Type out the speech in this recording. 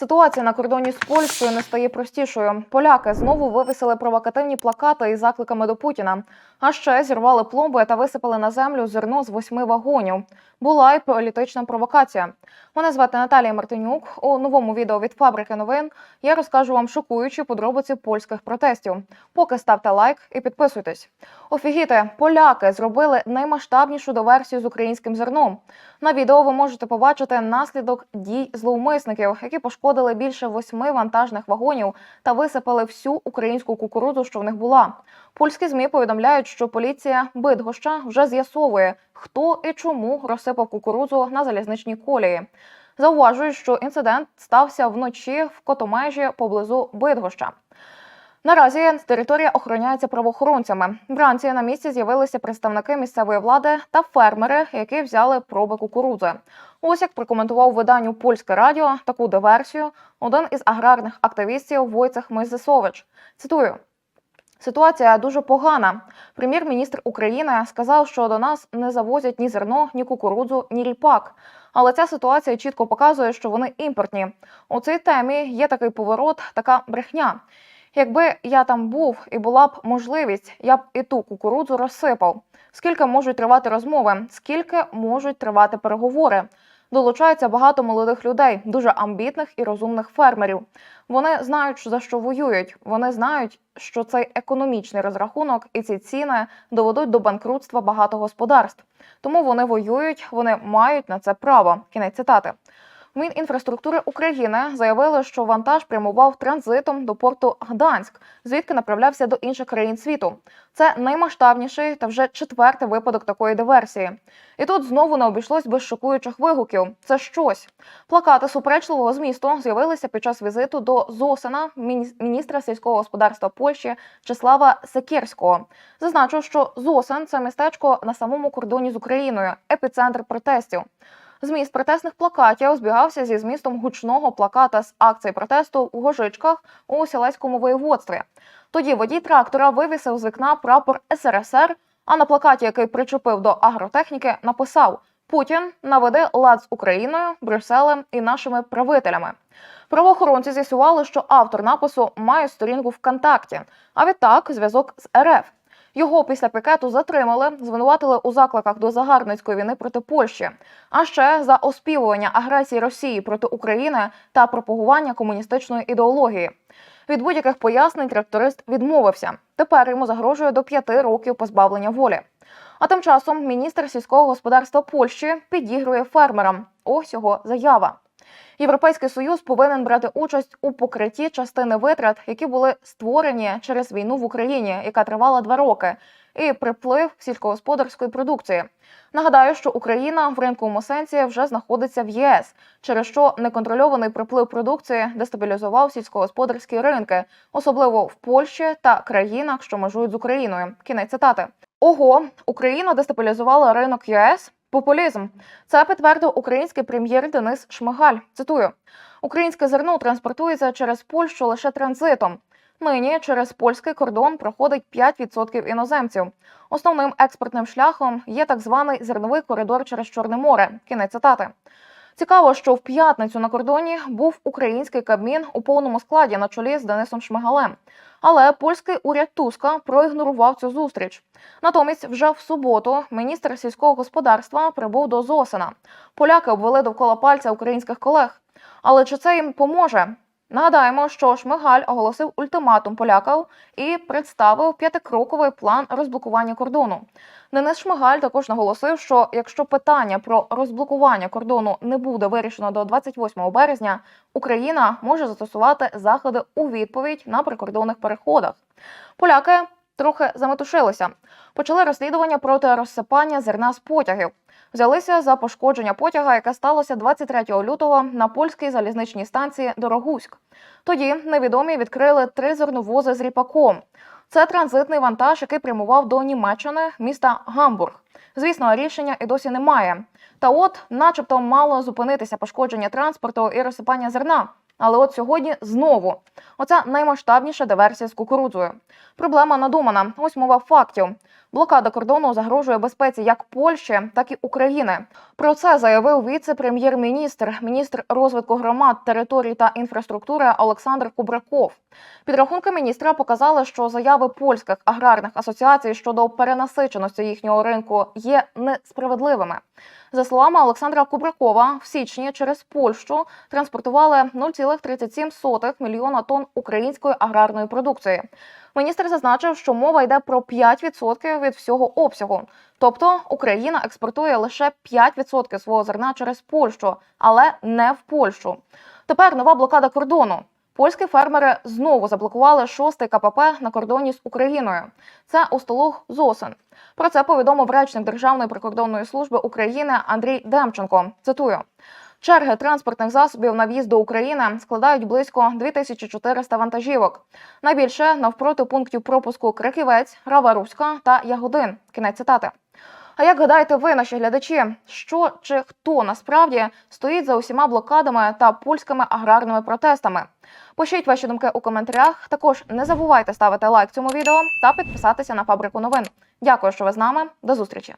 Ситуація на кордоні з Польщею не стає простішою. Поляки знову вивісили провокативні плакати із закликами до Путіна. А ще зірвали пломби та висипали на землю зерно з восьми вагонів. Була й політична провокація. Мене звати Наталія Мартинюк. У новому відео від фабрики новин я розкажу вам шокуючі подробиці польських протестів. Поки ставте лайк і підписуйтесь. Офігіти, поляки зробили наймасштабнішу диверсію з українським зерном. На відео ви можете побачити наслідок дій зловмисників, які пошкодили більше восьми вантажних вагонів та висипали всю українську кукурудзу, що в них була. Польські змі повідомляють, що поліція Бидгоща вже з'ясовує, хто і чому розсипав кукурудзу на залізничній колії. Зауважують, що інцидент стався вночі в Котомежі поблизу Бидгоща. Наразі територія охороняється правоохоронцями. Вранці на місці з'явилися представники місцевої влади та фермери, які взяли проби кукурудзи. Ось як прокоментував виданню Польське радіо таку диверсію один із аграрних активістів Войцех Мойзесович. Цитую. Ситуація дуже погана. Прем'єр-міністр України сказав, що до нас не завозять ні зерно, ні кукурудзу, ні ріпак. Але ця ситуація чітко показує, що вони імпортні. У цій темі є такий поворот, така брехня. Якби я там був і була б можливість, я б і ту кукурудзу розсипав. Скільки можуть тривати розмови, скільки можуть тривати переговори. Долучається багато молодих людей, дуже амбітних і розумних фермерів. Вони знають, за що воюють. Вони знають, що цей економічний розрахунок і ці ціни доведуть до банкрутства багато господарств. Тому вони воюють, вони мають на це право. Кінець цитати. Мінінфраструктури України заявили, що вантаж прямував транзитом до порту Гданськ, звідки направлявся до інших країн світу. Це наймасштабніший та вже четвертий випадок такої диверсії. І тут знову не обійшлось без шокуючих вигуків. Це щось. Плакати суперечливого змісту з'явилися під час візиту до Зосина, міні- міністра сільського господарства Польщі Числава Секірського. Зазначу, що Зосин це містечко на самому кордоні з Україною, епіцентр протестів. Зміст протестних плакатів збігався зі змістом гучного плаката з акції протесту у Гожичках у Сілецькому воєводстві. Тоді водій трактора вивісив з вікна прапор СРСР, а на плакаті, який причепив до агротехніки, написав Путін наведе лад з Україною, Брюсселем і нашими правителями. Правоохоронці з'ясували, що автор напису має сторінку ВКонтакті, а відтак зв'язок з РФ. Його після пікету затримали, звинуватили у закликах до загарбницької війни проти Польщі, а ще за оспівування агресії Росії проти України та пропагування комуністичної ідеології. Від будь-яких пояснень тракторист відмовився. Тепер йому загрожує до п'яти років позбавлення волі. А тим часом міністр сільського господарства Польщі підігрує фермерам. Ось його заява. Європейський союз повинен брати участь у покритті частини витрат, які були створені через війну в Україні, яка тривала два роки, і приплив сільськогосподарської продукції. Нагадаю, що Україна в ринковому сенсі вже знаходиться в ЄС, через що неконтрольований приплив продукції дестабілізував сільськогосподарські ринки, особливо в Польщі та країнах, що межують з Україною. Кінець цитати. Ого, Україна дестабілізувала ринок ЄС. Популізм це підтвердив український прем'єр Денис Шмигаль. Цитую: українське зерно транспортується через Польщу лише транзитом. Нині через польський кордон проходить 5% іноземців. Основним експортним шляхом є так званий зерновий коридор через Чорне море. Кінець цитати. Цікаво, що в п'ятницю на кордоні був український кабмін у повному складі на чолі з Денисом Шмигалем. Але польський уряд Туска проігнорував цю зустріч. Натомість, вже в суботу міністр сільського господарства прибув до Зосина. Поляки обвели довкола пальця українських колег. Але чи це їм поможе? Нагадаємо, що Шмигаль оголосив ультиматум поляків і представив п'ятикроковий план розблокування кордону. Денис Шмигаль також наголосив, що якщо питання про розблокування кордону не буде вирішено до 28 березня, Україна може застосувати заходи у відповідь на прикордонних переходах. Поляки трохи заметушилися. Почали розслідування проти розсипання зерна з потягів. Взялися за пошкодження потяга, яке сталося 23 лютого на польській залізничній станції Дорогуськ. Тоді невідомі відкрили три зерновози з ріпаком. Це транзитний вантаж, який прямував до Німеччини, міста Гамбург. Звісно, рішення і досі немає. Та от, начебто, мало зупинитися пошкодження транспорту і розсипання зерна. Але от сьогодні знову оця наймасштабніша диверсія з кукурудзою. Проблема надумана. Ось мова фактів. Блокада кордону загрожує безпеці як Польщі, так і України. Про це заявив віце-прем'єр-міністр, міністр розвитку громад, територій та інфраструктури Олександр Кубраков. Підрахунки міністра показали, що заяви польських аграрних асоціацій щодо перенасиченості їхнього ринку є несправедливими. За словами Олександра Кубракова, в січні через Польщу транспортували 0,37 мільйона тонн української аграрної продукції. Міністр зазначив, що мова йде про 5% від всього обсягу. Тобто Україна експортує лише 5% свого зерна через Польщу, але не в Польщу. Тепер нова блокада кордону. Польські фермери знову заблокували шостий КПП на кордоні з Україною. Це Остолуг Зосин. Про це повідомив речник Державної прикордонної служби України Андрій Демченко. Цитую. Черги транспортних засобів на в'їзд до України складають близько 2400 вантажівок. Найбільше навпроти пунктів пропуску Краківець, Рава Руська та Ягодин. Кінець цитати. А як гадаєте ви, наші глядачі, що чи хто насправді стоїть за усіма блокадами та польськими аграрними протестами? Пишіть ваші думки у коментарях. Також не забувайте ставити лайк цьому відео та підписатися на фабрику новин. Дякую, що ви з нами. До зустрічі.